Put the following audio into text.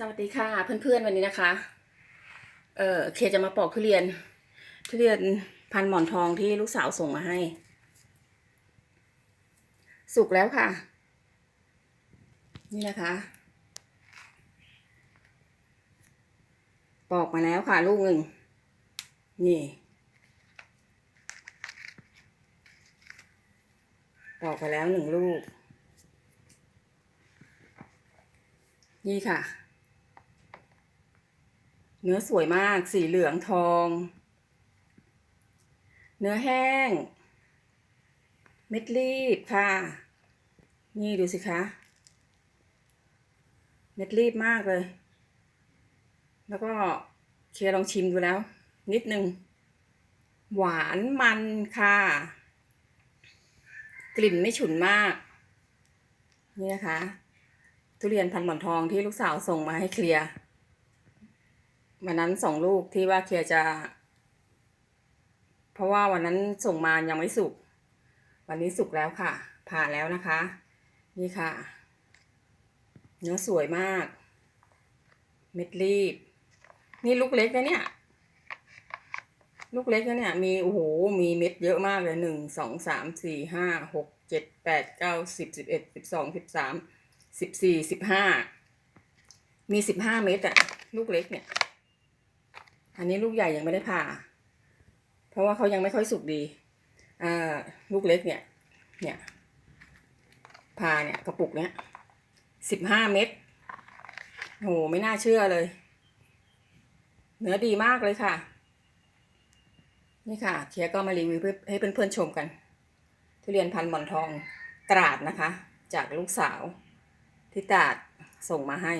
สวัสดีค่ะเพื่อนๆวันนี้นะคะ เออเคจะมาปอกทุเรียน ทุเรียนพันหมอนทองที่ลูกสาวส่งมาให้ สุกแล้วค่ะ นี่นะคะ ปอกมาแล้วค่ะลูกหนึ่ง นี่ ปอกไปแล้วหนึ่งลูก นี่ค่ะ เนื้อสวยมากสีเหลืองทอง เนื้อแห้ง เม็ดรีบค่ะ นี่ดูสิคะ เม็ดรีบมากเลย แล้วก็เคลียลองชิมดูแล้ว นิดนึง หวานมันค่ะ กลิ่นไม่ฉุนมาก นี่นะคะ ทุเรียนพันหมอนทองที่ลูกสาวส่งมาให้เคลียร์ วันนั้นสองลูกที่ว่าเคียร์จะ เพราะว่าวันนั้นส่งมายังไม่สุก วันนี้สุกแล้วค่ะ ผ่าแล้วนะคะ นี่ค่ะ เนื้อสวยมาก เม็ดรีบ นี่ลูกเล็กนะเนี่ย ลูกเล็กนะเนี่ย มีโอ้โห มีเม็ดเยอะมากเลยหนึ่งสองสามสี่ห้าหกเจ็ดแปดเก้าสิบสิบเอ็ดสิบสองสิบสามสิบสี่สิบห้ามีสิบห้าเม็ดอะลูกเล็กเนี่ย อันนี้ลูกใหญ่ยังไม่ได้ผ่า เพราะว่าเขายังไม่ค่อยสุกดีอ่าลูกเล็กเนี่ย เนี่ยผ่าเนี่ยกระปุกเนี้ยสิบห้าเม็ดโหไม่น่าเชื่อเลย เนื้อดีมากเลยค่ะ นี่ค่ะ เคียก็มารีวิวให้เพื่อนๆชมกัน ทุเรียนพันหมอนทองตราดนะคะ จากลูกสาวที่ตราดส่งมาให้